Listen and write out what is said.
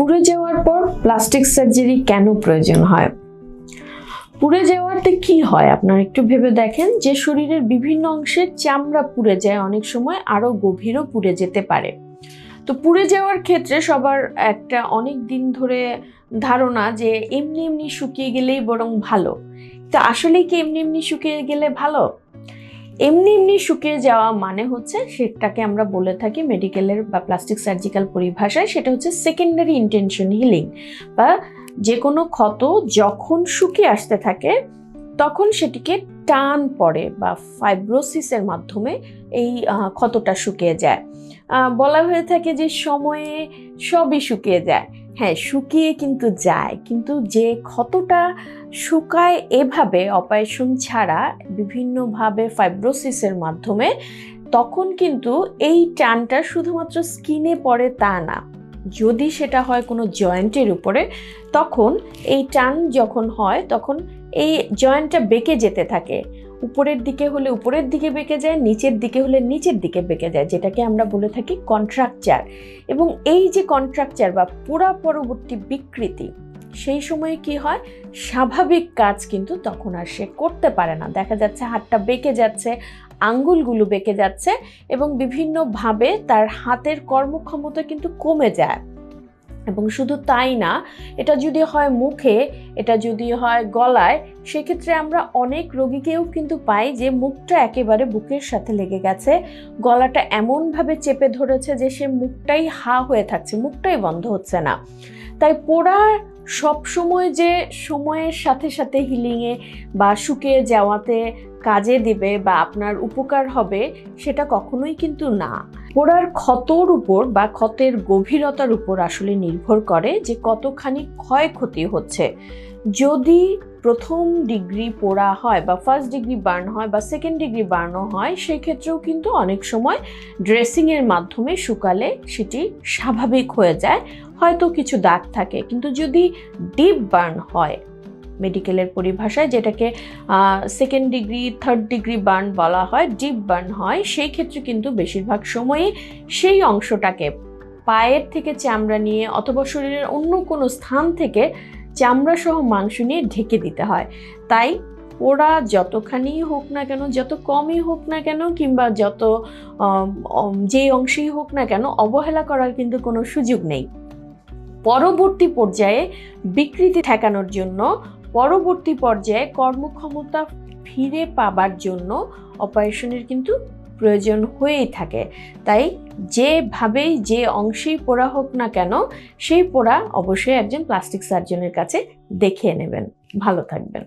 পুড়ে যাওয়ার পর প্লাস্টিক সার্জারি কেন প্রয়োজন হয়? পুড়ে যাওয়াতে কি হয়? আপনারা একটু ভেবে দেখেন যে শরীরের বিভিন্ন অংশের চামড়া পুড়ে যায়, অনেক সময় আরও গভীরও পুড়ে যেতে পারে। তো পুড়ে যাওয়ার ক্ষেত্রে সবার একটা অনেক দিন ধরে ধারণা যে এমনি এমনি শুকিয়ে গেলেই বরং ভালো। তা আসলে কি এমনি এমনি শুকিয়ে গেলে ভালো? এমনি এমনি শুকিয়ে যাওয়া মানে হচ্ছে সেটাকে আমরা বলে থাকি মেডিকেলের বা প্লাস্টিক সার্জিক্যাল পরিভাষায়, সেটা হচ্ছে সেকেন্ডারি ইন্টেনশন হিলিং বা যে কোনো ক্ষত যখন শুকিয়ে আসতে থাকে, তখন সেটিকে টান পড়ে বা ফাইব্রোসিসের মাধ্যমে এই ক্ষতটা শুকিয়ে যায়। বলা হয়ে থাকে যে সময়ে সবই শুকিয়ে যায়। হ্যাঁ শুকিয়ে কিন্তু যায়। কিন্তু যে ক্ষতটা শুকায় এভাবে অপারেশন ছাড়া বিভিন্নভাবে ফাইব্রোসিসের মাধ্যমে, তখন কিন্তু এই টানটা শুধুমাত্র স্কিনে পড়ে তা না। যদি সেটা হয় কোনো জয়েন্টের উপরে, তখন এই টান যখন হয়, তখন এই জয়েন্টটা বেঁকে যেতে থাকে। উপরের দিকে হলে উপরের দিকে বেঁকে যায়, নিচের দিকে হলে নিচের দিকে বেঁকে যায়, যেটাকে আমরা বলে থাকি কন্ট্রাকচার এবং এই যে কন্ট্রাকচার বা পুরা পরবর্তী বিকৃতি, সেই সময়ে কি হয়? স্বাভাবিক কাজ কিন্তু তখন আর সে করতে পারে না। দেখা যাচ্ছে হাতটা বেঁকে যাচ্ছে, আঙ্গুলগুলো বেঁকে যাচ্ছে এবং বিভিন্নভাবে তার হাতের কর্মক্ষমতা কিন্তু কমে যায়। এবং শুধু তাই না, এটা যদি হয় মুখে, এটা যদি হয় গলায়, সেক্ষেত্রে আমরা অনেক রোগীকেও কিন্তু পাই যে মুখটা একেবারে বুকের সাথে লেগে গেছে, গলাটা এমনভাবে চেপে ধরেছে যে সে মুখটাই হা হয়ে থাকছে, মুখটাই বন্ধ হচ্ছে না। তাই পোড়া সবসময় যে সময়ের সাথে সাথে হিলিংয়ে বা শুকিয়ে যাওয়াতে কাজে দিবে বা আপনার উপকার হবে সেটা কখনোই কিন্তু না। পোড়ার ক্ষতর উপর বা ক্ষতের গভীরতার উপর আসলে নির্ভর করে যে কতখানি ক্ষয়ক্ষতি হচ্ছে। যদি প্রথম ডিগ্রি পোড়া হয় বা ফার্স্ট ডিগ্রি বার্ন হয় বা সেকেন্ড ডিগ্রি বার্নও হয়, সেক্ষেত্রেও কিন্তু অনেক সময় ড্রেসিংয়ের মাধ্যমে শুকালে সেটি স্বাভাবিক হয়ে যায়। হয়তো কিছু দাগ থাকে, কিন্তু যদি ডিপ বার্ন হয় মেডিকেলের পরিভাষায়, যেটাকে second degree third degree burn বলা হয় ডিপ বার্ন হয়, সেই ক্ষেত্রে কিন্তু বেশিরভাগ সময়ই সেই অংশটাকে, পায়ের থেকে চামড়া নিয়ে অথবা শরীরের অন্য কোনো স্থান থেকে চামড়া সহ মাংস নিয়ে ঢেকে দিতে হয়। তাই ওরা যতখানি হোক না কেন, যত কমই হোক না কেন, কিংবা যত যেই অংশেই হোক না কেন, অবহেলা করার কিন্তু কোনো সুযোগ নেই। পরবর্তী পর্যায়ে বিকৃতি ঠেকানোর জন্য, পরবর্তী পর্যায়ে কর্মক্ষমতা ফিরে পাবার জন্য অপারেশনের কিন্তু প্রয়োজন হয়েই থাকে। তাই যেভাবেই যে অংশেই পোড়া হোক না কেন, সেই পোড়া অবশ্যই একজন প্লাস্টিক সার্জনের কাছে দেখিয়ে নেবেন। ভালো থাকবেন।